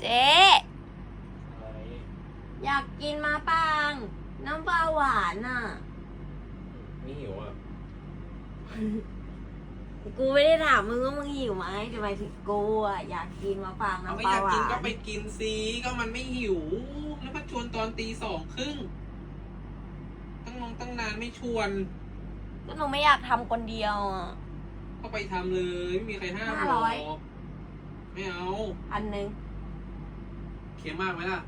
เจ๊อยากกินมาปังน้ำปลาหวานอะ ไม่หิวอะกูไม่ได้ถามมึงว่ามึงหิวไหมแต่หมายถึงกูอะอยากกินมาปังเอาไม่น้ำปอลายากหวากินนก็ไปกินสิก็มันไม่หิว แล้วมาชวนตอนตีสองครึ่งตั้งนงตั้งนานไม่ชวน ก็หนูไม่อยากทำคนเดียวอะ ก็ไปทำเลย ไม่มีใครห้ามห้าหรร้ออย กไม่เอาพันหนึ่งเค็มมากไหมล่ะ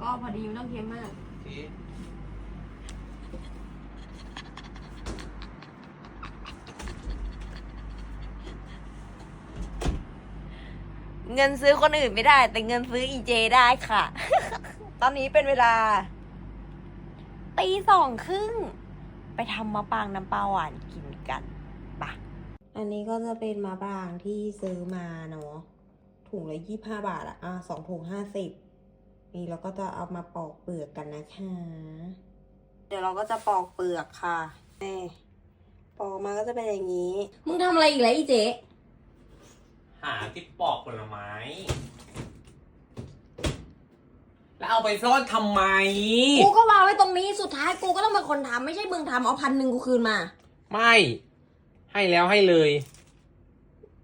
ก็พอดีไม่ต้องเค็มมากโอเคเงินซื้อคนอื่นไม่ได้ แต่เงินซื้ออีเจได้ค่ะ ตอนนี้เป็นเวลาตีสองครึ่ง ไปทำมะปรางน้ำปลาหวานกินกันปะอันนี้ก็จะเป็นมะปรางที่ซื้อมาเนาะถุงละยี่ห้าบาทอะอะสองถุงห้าสิบ นี่เราก็จะเอามาปอกเปลือกกันนะคะ เดี๋ยวเราก็จะปอกเปลือกค่ะนี่ปอกมาก็จะเป็นอย่างนี้ มึงทำอะไรอีกแล้วอีเจหาที่ปอกผลไม้ แล้วเอาไปซ่อนทำไม กูก็วางไว้ตรงนี้สุดท้ายกูก็ต้องเป็นคนทำไม่ใช่มึงทำเอาพันหนึ่งกูคืนมา ไม่ ให้แล้วให้เลย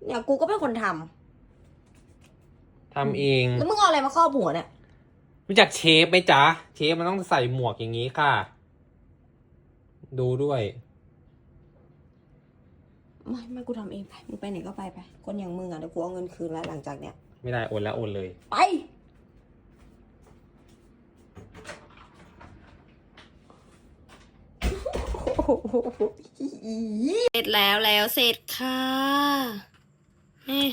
เนี่ยกูก็เป็นคนทำทำเอง แล้วมึงเอาอะไรมาครอบหัวเนี่ย รู้จักเชฟไหมจ๊ะ เชฟมันต้องใส่หมวกอย่างนี้ค่ะ ดูด้วย ไม่ไม่กูทำเองไปมึงไปไหนก็ไปไป คนอย่างมึงอะเดี๋ยวกูเอาเงินคืนแล้วหลังจากเนี้ย ไม่ได้โอนแล้วโอนเลย ไป เสร็จแล้วแล้วเสร็จค่ะเอ๊ะ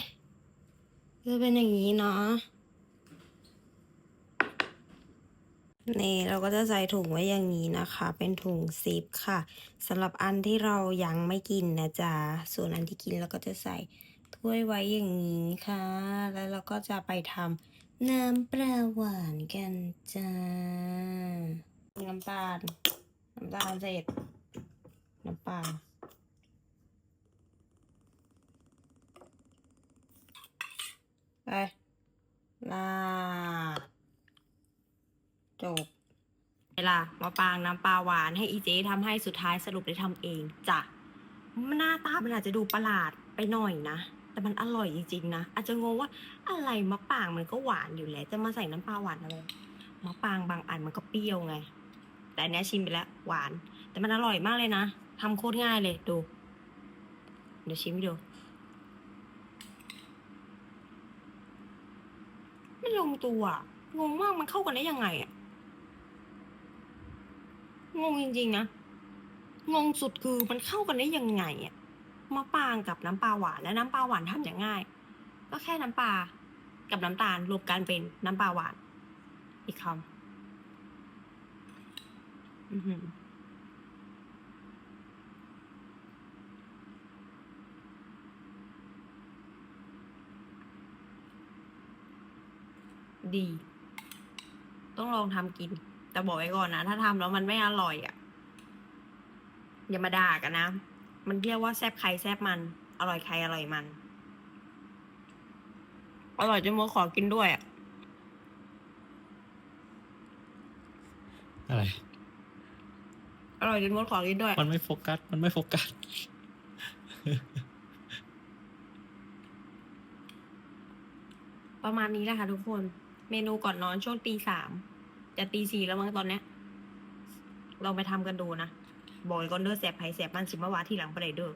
จะเป็นอย่างนี้เนาะ นี่เราก็จะใส่ถุงไว้อย่างนี้นะคะ เป็นถุงซิปค่ะสำหรับอันที่เรายังไม่กินนะจ๊ะส่วนอันที่กินเราก็จะใส่ถ้วยไว้อย่างนี้ค่ะ แล้วเราก็จะไปทำน้ำปลาหวานกันจ้าน้ำตาลน้ำตาลเสร็จน้ำปลาไปลาด จบ เวลามาปางน้ำปลาหวานให้อีเจทำให้สุดท้ายสรุปได้ทำเองจ้ะมันหน้าตามันอาจจะดูประหลาดไปหน่อยนะ แต่มันอร่อยจริงๆนะ อาจจะงงว่าอะไรมะปางมันก็หวานอยู่แล้ว จะมาใส่น้ำปลาหวานอะไรมะปางบางอันมันก็เปรี้ยวไง แต่อันเนี้ยชิมไปแล้วหวาน แต่มันอร่อยมากเลยนะทำโคตรง่ายเลยดู เดี๋ยวชิมให้ดูไม่ลงตัวงงมากมันเข้ากันได้ยังไงอะ งงจริงๆนะ งงสุดคือมันเข้ากันได้ยังไงอะมะปรางกับน้ำปลาหวานและน้ำปลาหวานทำอย่างง่าย ก็แค่น้ำปลากับน้ำตาลรวมกันเป็นน้ำปลาหวาน อีกคำอือหือดี ต้องลองทำกิน แต่บอกไว้ก่อนนะ ถ้าทำแล้วมันไม่อร่อยอะ่ะ อย่ามาด่ากันนะ มันเรียกว่าแซบใครแซบมัน อร่อยใครอร่อยมัน อร่อยจนโมขอกินด้วยอะ่ะ อะไร อร่อยจนโมขอกินด้วย มันไม่โฟกัส มันไม่โฟกัส ประมาณนี้แหละค่ะทุกคน เมนูก่อนนอนช่วงตีสาม จะตีสี่แล้วมั้งตอนเนี้ยลองไปทำกันดูนะบอกไว้ก่อนเด้อแสบไผแสบมันสิมาวาที่หลังไปเลยเด้อ